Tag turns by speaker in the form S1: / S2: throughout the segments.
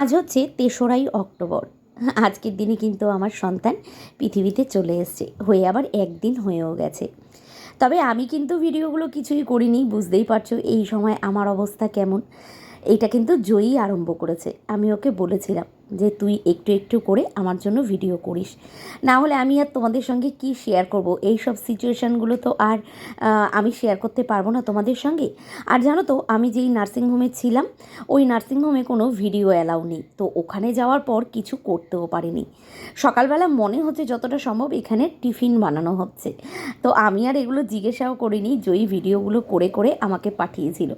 S1: আজ হচ্ছে তেসরাই অক্টোবর। আজকের দিনে কিন্তু আমার সন্তান পৃথিবীতে চলে এসছে, হয়ে আবার একদিন হয়েও গেছে। তবে আমি কিন্তু ভিডিওগুলো কিছুই করিনি, বুঝতেই পারছ এই সময় আমার অবস্থা কেমন। এইটা কিন্তু জয়ী আরম্ভ করেছে। আমি ওকে বলেছিলাম যে, তুই একটু একটু করে আমার জন্য ভিডিও করিস। না হলে আমি আর তোমাদের সঙ্গে কি শেয়ার করব? এই সব সিচুয়েশানগুলো তো আর আমি শেয়ার করতে পারব না তোমাদের সঙ্গে। আর জানো তো, আমি যেই নার্সিংহোমে ছিলাম, ওই নার্সিংহোমে কোনো ভিডিও অ্যালাউ নেই। তো ওখানে যাওয়ার পর কিছু করতেও পারিনি। সকালবেলা মনে হচ্ছে যতটা সম্ভব এখানে টিফিন বানানো হচ্ছে। তো আমি আর এগুলো জিজ্ঞাসাও করিনি, জয়ী ভিডিওগুলো করে করে আমাকে পাঠিয়েছিল।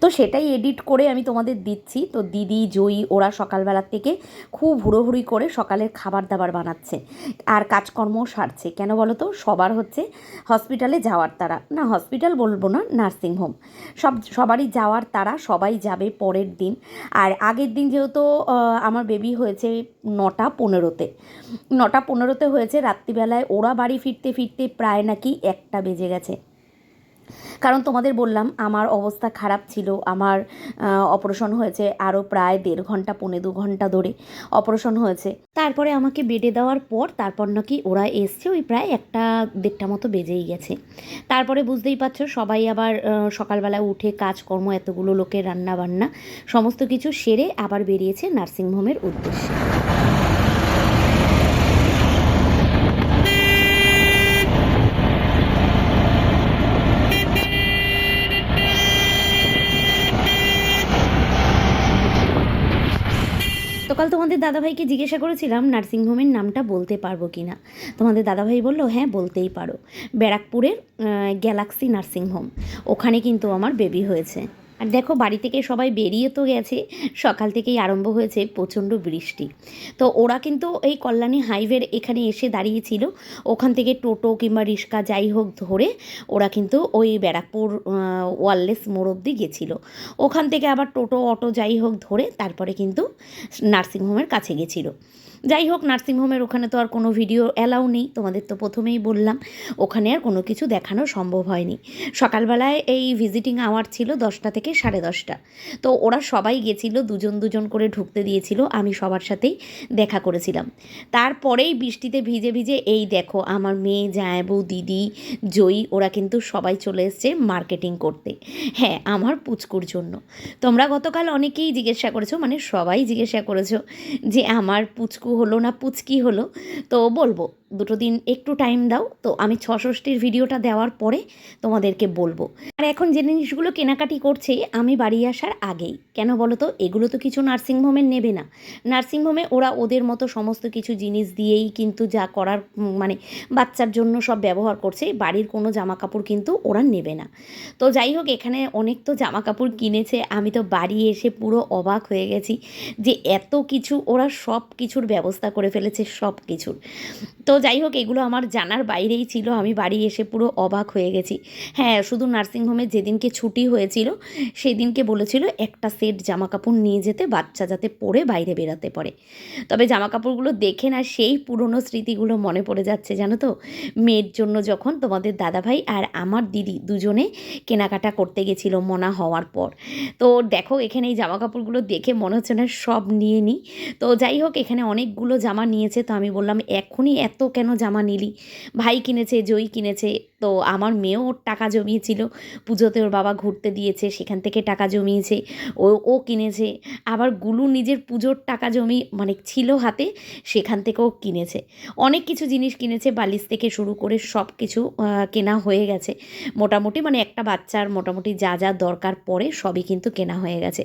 S1: তো সেটাই এডিট করে আমি তোমাদের দিচ্ছি। তো দিদি, জয়ী ওরা সকালবেলার থেকে খুব হুড়োহুড়ি করে সকালের খাবার দাবার বানাচ্ছে আর কাজকর্ম সারছে। কেন বলো তো সবার হচ্ছে হসপিটালে যাওয়ার তারা। না হসপিটাল বলব না নার্সিংহোম সব, সবারই যাওয়ার তারা, সবাই যাবে পরের দিন। আর আগের দিন যেহেতু আমার বেবি হয়েছে নটা পনেরোতে। নটা পনেরোতে হয়েছে, রাত্রিবেলায় ওরা বাড়ি ফিরতে ফিরতে প্রায় নাকি একটা বেজে গেছে। কারণ তোমাদের বললাম, আমার অবস্থা খারাপ ছিল, আমার অপারেশন হয়েছে আরও প্রায় দেড় ঘণ্টা, পৌনে দু ঘণ্টা ধরে অপারেশন হয়েছে। তারপরে আমাকে বেডে দেওয়ার পর, তারপর নাকি ওরা এসছে, ওই প্রায় একটা দেড়টা মতো বেজেই গেছে। তারপরে বুঝতেই পারছ, সবাই আবার সকালবেলা উঠে কাজকর্ম, এতগুলো লোকের রান্না বান্না সমস্ত কিছু সেরে আবার বেরিয়েছে নার্সিংহোমের উদ্দেশ্যে। তো কাল তোমাদের দাদাভাইকে জিজ্ঞাসা করেছিলাম, নার্সিংহোমের নামটা বলতে পারব কি না তোমাদের দাদাভাই বলল হ্যাঁ বলতেই পারো। ব্যারাকপুরের গ্যালাক্সি নার্সিংহোম। ওখানে কিন্তু আমার বেবি হয়েছে। আর দেখো, বাড়ি থেকে সবাই বেরিয়ে তো গেছে। সকাল থেকেই আরম্ভ হয়েছে প্রচণ্ড বৃষ্টি। তো ওরা কিন্তু এই কল্যাণী হাইওয়ের এখানে এসে দাঁড়িয়েছিল। ওখান থেকে টোটো কিংবা রিক্সা যাই হোক ধরে ওরা কিন্তু ওই ব্যারাকপুর ওয়ারলেস মোড় অব্দি গেছিল। ওখান থেকে আবার টোটো, অটো যাই হোক ধরে তারপরে কিন্তু নার্সিংহোমের কাছে গেছিল। যাই হোক, নার্সিংহোমের ওখানে তো আর কোনো ভিডিও অ্যালাউ নেই। তোমাদের তো প্রথমেই বললাম, ওখানে আর কোনো কিছু দেখানো সম্ভব হয়নি। সকালবেলায় এই ভিজিটিং আওয়ার ছিল দশটা থেকে সাড়ে দশটা। তো ওরা সবাই গেছিল, দুজন দুজন করে ঢুকতে দিয়েছিল, আমি সবার সাথেই দেখা করেছিলাম। তারপরেই বৃষ্টিতে ভিজে ভিজে, এই দেখো আমার মেয়ে, জায়াবু, দিদি, জয়ী, ওরা কিন্তু সবাই চলে এসছে মার্কেটিং করতে। হ্যাঁ আমার পুচকুর জন্য। তোমরা গতকাল অনেকেই জিজ্ঞাসা করেছ মানে সবাই জিজ্ঞাসা করেছ যে আমার পুচকু হলো না পুচকি হলো। তো বলব, দুটো দিন একটু টাইম দাও। তো আমি ছষষ্ঠীর ভিডিওটা দেওয়ার পরে তোমাদেরকে বলব। আর এখন যে জিনিসগুলো কেনাকাটি করছে আমি বাড়ি আসার আগেই। কেন বলো তো? এগুলো তো কিছু নার্সিংহোমে নেবে না। নার্সিংহোমে ওরা ওদের মতো সমস্ত কিছু জিনিস দিয়েই কিন্তু যা করার মানে বাচ্চার জন্য সব ব্যবহার করছে, বাড়ির কোনো জামা কাপড় কিন্তু ওরা নেবে না। তো যাই হোক, এখানে অনেক তো জামা কাপড় কিনেছে। আমি তো বাড়ি এসে পুরো অবাক হয়ে গেছি যে এত কিছু ওরা সব কিছুর ব্যবস্থা করে ফেলেছে, সব কিছুর। তো যাই হোক, এগুলো আমার জানার বাইরেই ছিল। আমি বাড়ি এসে পুরো অবাক হয়ে গেছি। হ্যাঁ শুধু নার্সিংহোমে যেদিনকে ছুটি হয়েছিল সেদিনকে বলেছিল, একটা সেট জামা কাপড় নিয়ে যেতে বাচ্চা যাতে পরে বাইরে বেরাতে পারে। তবে জামা কাপড়গুলো দেখে না, সেই পুরনো স্মৃতিগুলো মনে পড়ে যাচ্ছে, জানো তো? মেয়ের জন্য যখন তোমাদের দাদাভাই আর আমার দিদি দুজনে কেনাকাটা করতে গেছিল মনা হওয়ার পর। তো দেখো, এখানে এই জামা কাপড়গুলো দেখে মনে হচ্ছে না সব নিয়ে নিই তো যাই হোক, এখানে অনেকগুলো জামা নিয়েছে। তো আমি বললাম এখনই এত কেন জামা নিলি? ভাই কিনেছে, জয়ী কিনেছে। তো আমার মেয়েও ওর টাকা জমিয়েছিল। পুজোতে ওর বাবা ঘুরতে দিয়েছে, সেখান থেকে টাকা জমিয়েছে, ও ও কিনেছে। আবার গুলু নিজের পুজোর টাকা জমি মানে ছিল হাতে, সেখান থেকেও কিনেছে। অনেক কিছু জিনিস কিনেছে, বালিশ থেকে শুরু করে সব কিছু কেনা হয়ে গেছে। মোটামুটি মানে একটা বাচ্চার মোটামুটি যা যা দরকার পড়ে, সবই কিন্তু কেনা হয়ে গেছে।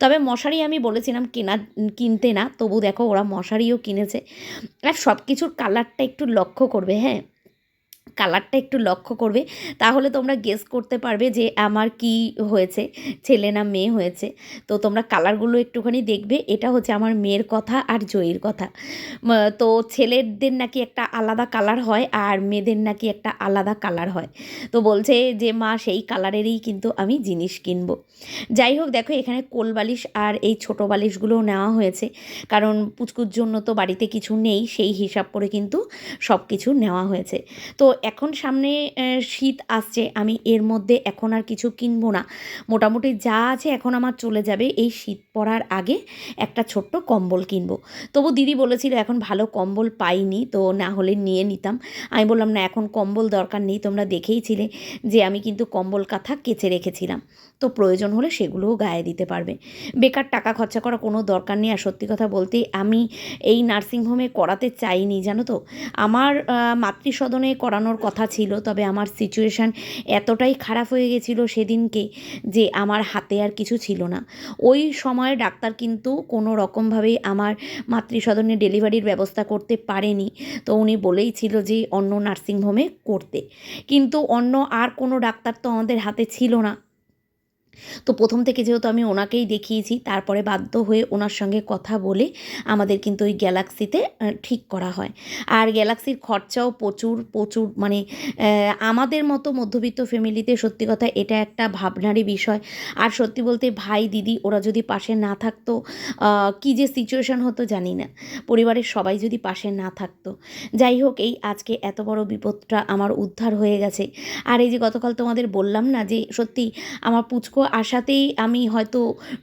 S1: তবে মশারি আমি বলেছিলাম কেনা, কিনতে না, তবু দেখো ওরা মশারিও কিনেছে। আর সব কিছুর কালারটা একটু লক্ষ্য করবে হ্যাঁ? কালারটা একটু লক্ষ্য করবে, তাহলে তোমরা গেস করতে পারবে যে আমার কি হয়েছে, ছেলে না মেয়ে হয়েছে। তো তোমরা কালারগুলো একটুখানি দেখবে, এটা হচ্ছে আমার মেয়ের কথা আর জয়ীর কথা। তো ছেলেদের নাকি একটা আলাদা কালার হয় আর মেয়েদের নাকি একটা আলাদা কালার হয়। তো বলছে যে, মা, সেই কালারেরই কিন্তু আমি জিনিস কিনবো। যাই হোক, দেখো এখানে কোল বালিশ আর এই ছোটো বালিশগুলোও নেওয়া হয়েছে। কারণ পুচকুর জন্য তো বাড়িতে কিছু নেই, সেই হিসাব করে কিন্তু সব কিছু নেওয়া হয়েছে। তো এখন সামনে শীত আসছে, আমি এর মধ্যে এখন আর কিছু কিনবো না। মোটামুটি যা আছে এখন আমার চলে যাবে, এই শীত পড়ার আগে একটা ছোট্ট কম্বল কিনবো। তবু দিদি বলেছিল এখন ভালো কম্বল পাইনি, তো না হলে নিয়ে নিতাম। আমি বললাম, না, এখন কম্বল দরকার নেই, তোমরা দেখেইছিলে যে আমি কিন্তু কম্বল কাঁথা কেচে রেখেছিলাম। তো প্রয়োজন হলে সেগুলোও গায়ে দিতে পারবে। বেকার টাকা খরচা করা কোনো দরকার নেই, আর সত্যি কথা বলতে আমি এই নার্সিংহোমে করাতে চাইনি, জানো তো? আমার মাতৃসদনে মাতৃসদনে করানোর কথা ছিল, তবে আমার সিচুয়েশান এতটাই খারাপ হয়ে গেছিল সেদিনকে যে আমার হাতে আর কিছু ছিল না। ওই সময় ডাক্তার কিন্তু কোনো রকমভাবেই আমার মাতৃসদনে ডেলিভারির ব্যবস্থা করতে পারেনি, তো উনি বলেই ছিল যে অন্য নার্সিংহোমে করতে। কিন্তু অন্য আর কোনো ডাক্তার তো আমাদের হাতে ছিল না। তো প্রথম থেকে যেহেতু আমি ওনাকেই দেখিয়েছি, তারপরে বাধ্য হয়ে ওনার সঙ্গে কথা বলে আমাদের কিন্তু ওই গ্যালাক্সিতে ঠিক করা হয়। আর গ্যালাক্সির খরচাও প্রচুর প্রচুর মানে আমাদের মতো মধ্যবিত্ত ফ্যামিলিতে সত্যি কথা এটা একটা ভাবনারই বিষয়। আর সত্যি বলতে ভাই, দিদি ওরা যদি পাশে না থাকতো কী যে সিচুয়েশন হতো জানি না। পরিবারের সবাই যদি পাশে না থাকতো। যাই হোক, এই আজকে এত বড় বিপদটা আমার উদ্ধার হয়ে গেছে। আর এই যে গতকাল তোমাদের বললাম না যে সত্যি আমার পুচকো আশাতেই আমি হয়তো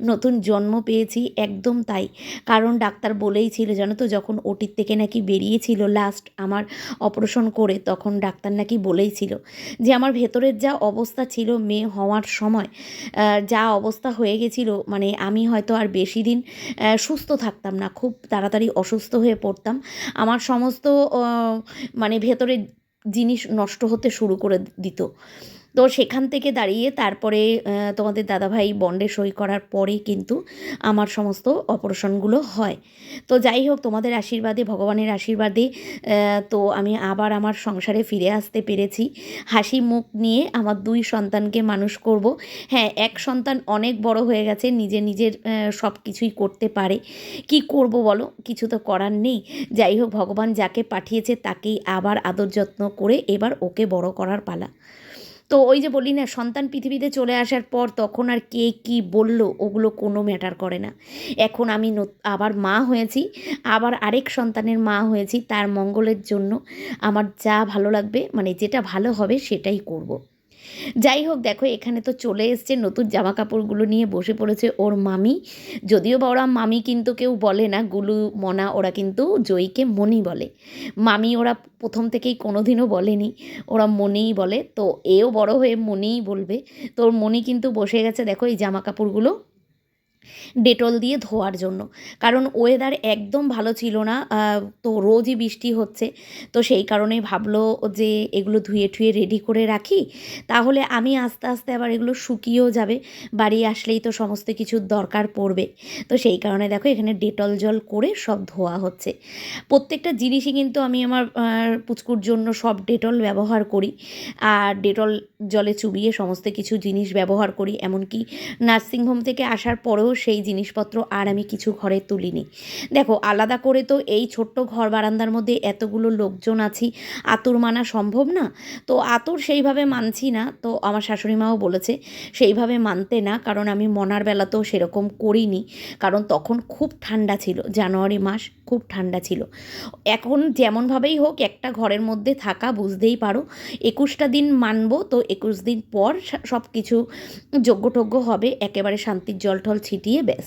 S1: নতুন জন্ম পেয়েছি, একদম তাই। কারণ ডাক্তার বলেই ছিল জানো তো, যখন ওটির থেকে নাকি বেরিয়েছিল লাস্ট আমার অপারেশন করে, তখন ডাক্তার নাকি বলেই ছিল যে, আমার ভেতরের যা অবস্থা ছিল মেয়ে হওয়ার সময় যা অবস্থা হয়ে গেছিল মানে আমি হয়তো আর বেশি দিন সুস্থ থাকতাম না, খুব তাড়াতাড়ি অসুস্থ হয়ে পড়তাম। আমার সমস্ত মানে ভেতরের জিনিস নষ্ট হতে শুরু করে দিত। তো সেখান থেকে দাঁড়িয়ে তারপরে তোমাদের দাদাভাই বন্ডে সই করার পরে কিন্তু আমার সমস্ত অপারেশনগুলো হয়। তো যাই হোক, তোমাদের আশীর্বাদে, ভগবানের আশীর্বাদে তো আমি আবার আমার সংসারে ফিরে আসতে পেরেছি। হাসি মুখ নিয়ে আমার দুই সন্তানকে মানুষ করব। হ্যাঁ এক সন্তান অনেক বড় হয়ে গেছে, নিজে নিজের সব কিছুই করতে পারে। কি করব বলো? কিছু তো করার নেই। যাই হোক, ভগবান যাকে পাঠিয়েছে তাকেই আবার আদর যত্ন করে এবার ওকে বড় করার পালা। তো ওই যে বলি না, সন্তান পৃথিবীতে চলে আসার পর তখন আর কে কি বলল, ওগুলো কোনো ম্যাটার করে না এখন আমি আবার মা হয়েছি, আবার আরেক সন্তানের মা হয়েছি, তার মঙ্গলের জন্য আমার যা ভালো লাগবে মানে যেটা ভালো হবে সেটাই করব। যাই হোক, দেখো, এখানে তো চলে এসছে নতুন জামা কাপড়গুলো নিয়ে বসে পড়েছে ওর মামি। যদিও বা ওরা মামি কিন্তু কেউ বলে না, গুলু, মনা, ওরা কিন্তু জয়ীকে মনি বলে। মামি ওরা প্রথম থেকেই কোনোদিনও বলেনি, ওরা মনেই বলে। তো এও বড় হয়ে মনেই বলবে। তো ওর মনি কিন্তু বসে গেছে, দেখো, এই জামা কাপড়গুলো ডেটল দিয়ে ধোয়ার জন্য। কারণ ওয়েদার একদম ভালো ছিল না তো রোজই বৃষ্টি হচ্ছে। তো সেই কারণেই ভাবলো যে এগুলো ধুয়ে ঠুয়ে রেডি করে রাখি। তাহলে আমি আস্তে আস্তে আবার এগুলো শুকিয়েও যাবে। বাড়ি আসলেই তো সমস্ত কিছুর দরকার পড়বে। তো সেই কারণে দেখো এখানে ডেটল জল করে সব ধোয়া হচ্ছে। প্রত্যেকটা জিনিসই কিন্তু আমি আমার পুচকুর জন্য সব ডেটল ব্যবহার করি। আর ডেটল জলে চুবিয়ে সমস্ত কিছু জিনিস ব্যবহার করি। এমনকি নার্সিংহোম থেকে আসার পরেও সেই জিনিসপত্র আর আমি কিছু ঘরে তুলিনি। দেখো, আলাদা করে তো এই ছোট্ট ঘর বারান্দার মধ্যে এতগুলো লোকজন আছি। আতুর মানা সম্ভব না? তো আতুর সেইভাবে মানছি না। তো আমার শাশুড়ি মাও বলেছে, সেইভাবে মানতে না, কারণ আমি মনার বেলাতেও সেরকম করিনি। কারণ তখন খুব ঠান্ডা ছিল, জানুয়ারি মাস খুব ঠান্ডা ছিল। এখন যেমনভাবেই হোক, একটা ঘরের মধ্যে থাকা বুঝতেই পারো, একুশটা দিন মানব, তো একুশ দিন পর সব কিছু যজ্ঞটজ্ঞ হবে, একেবারে শান্তির জল টল ছিটিয়ে ব্যাস,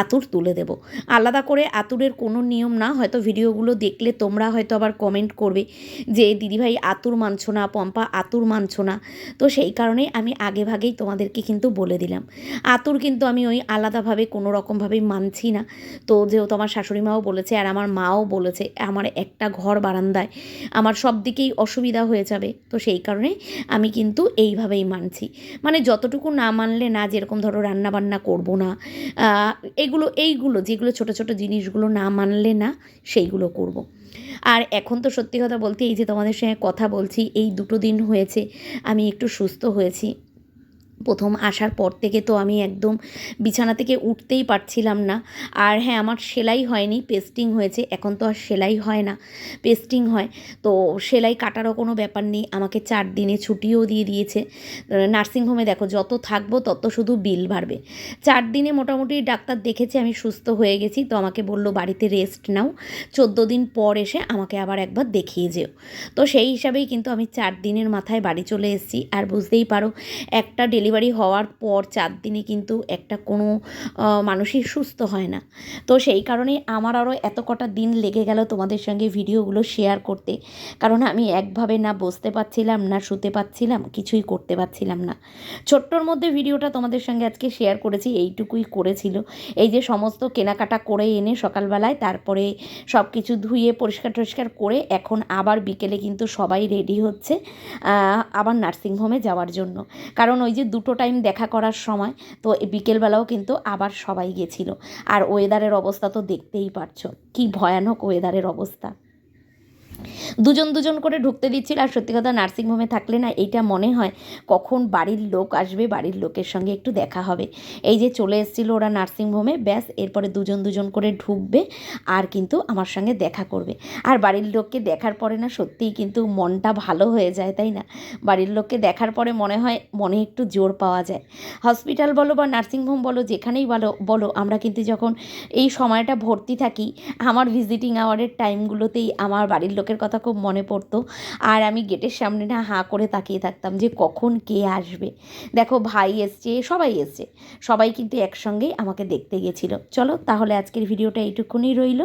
S1: আতুর তুলে দেব। আলাদা করে আতুরের কোনো নিয়ম না, হয়তো ভিডিওগুলো দেখলে তোমরা হয়তো আবার কমেন্ট করবে যে, দিদিভাই, আতুর মানছো না, পম্পা, আতুর মানছো না। তো সেই কারণে আমি আগে ভাগেই তোমাদেরকে কিন্তু বলে দিলাম। আতুর কিন্তু আমি ওই আলাদাভাবে, কোনো রকমভাবেই মানছি না। তো যেহেতু আমার শাশুড়ি মাও বলেছে, আর আমার মাও বলেছে, আমার একটা ঘর বারান্দায় আমার সব দিকেই অসুবিধা হয়ে যাবে। তো সেই কারণে আমি কিন্তু এইভাবেই মানছি। মানে যতটুকু না মানলে না, যেরকম ধরো রান্না বান্না করব না এগুলো, এইগুলো, যেগুলো ছোট ছোট জিনিসগুলো না মানলে না সেইগুলো করব। আর এখন তো সত্যি কথা বলতে এই যে তোমাদের সঙ্গে কথা বলছি, এই দুটো দিন হয়েছে, আমি একটু সুস্থ হয়েছি প্রথম আসার পর থেকে তো আমি একদম বিছানা থেকে উঠতেই পারছিলাম না। আর হ্যাঁ আমার সেলাই হয়নি, পেস্টিং হয়েছে। এখন তো আর সেলাই হয় না, পেস্টিং হয়। তো সেলাই কাটারও কোনো ব্যাপার নেই। আমাকে চার দিনে ছুটিও দিয়ে দিয়েছে। নার্সিংহোমে দেখো, যত থাকব তত শুধু বিল বাড়বে। চার দিনে মোটামুটি ডাক্তার দেখেছে, আমি সুস্থ হয়ে গেছি। তো আমাকে বলল, বাড়িতে রেস্ট নাও। চোদ্দ দিন পর এসে আমাকে আবার একবার দেখিয়ে যেও। তো সেই হিসাবেই কিন্তু আমি চার দিনের মাথায় বাড়ি চলে এসেছি। আর বুঝতেই পারো, একটা ডেলিভারি হওয়ার পর চার দিনে কিন্তু একটা কোনো মানুষই সুস্থ হয় না। তো সেই কারণেই আমার আরও এত কটা দিন লেগে গেল তোমাদের সঙ্গে ভিডিওগুলো শেয়ার করতে। কারণ আমি একভাবে না বসতে পারছিলাম, না শুতে পারছিলাম, কিছুই করতে পারছিলাম না। ছোট্টর মধ্যে ভিডিওটা তোমাদের সঙ্গে আজকে শেয়ার করেছি, এইটুকুই করেছিল। এই যে সমস্ত কেনাকাটা করে এনে সকালবেলায়, তারপরে সব কিছু ধুয়ে পরিষ্কার টরিষ্কার করে এখন আবার বিকেলে কিন্তু সবাই রেডি হচ্ছে আবার নার্সিংহোমে যাওয়ার জন্য। কারণ ওই যে দুটো টাইম দেখা করার সময়, তো বিকেলবেলাও কিন্তু আবার সবাই গেছিল। আর ওয়েদারের অবস্থা তো দেখতেই পারছ। কি ভয়ানক ওয়েদারের অবস্থা। দুজন দুজন করে ঢুকতে দিচ্ছিল, আর সত্যি কথা নার্সিংহোমে থাকলে না এইটা মনে হয় কখন বাড়ির লোক আসবে, বাড়ির লোকের সঙ্গে একটু দেখা হবে। এই যে চলে এসেছিল ওরা নার্সিংহোমে ব্যাস, এরপরে দুজন দুজন করে ঢুকবে আর কিন্তু আমার সঙ্গে দেখা করবে। আর বাড়ির লোককে দেখার পরে না সত্যিই কিন্তু মনটা ভালো হয়ে যায়, তাই না? বাড়ির লোককে দেখার পরে মনে হয় মনে একটু জোর পাওয়া যায়। হসপিটাল বলো বা নার্সিংহোম বলো, যেখানেই বলো বলো, আমরা কিন্তু যখন এই সময়টা ভর্তি থাকি, আমার ভিজিটিং আওয়ারের টাইমগুলোতেই আমার বাড়ির লোকের কথা খুব মনে পড়তো। আর আমি গেটের সামনে না হাঁ করে তাকিয়ে থাকতাম যে কখন কে আসবে। দেখো, ভাই এসছে, সবাই এসছে। সবাই কিন্তু একসঙ্গেই আমাকে দেখতে গেছিল। চলো তাহলে আজকের ভিডিওটা এইটুকুনি রইল।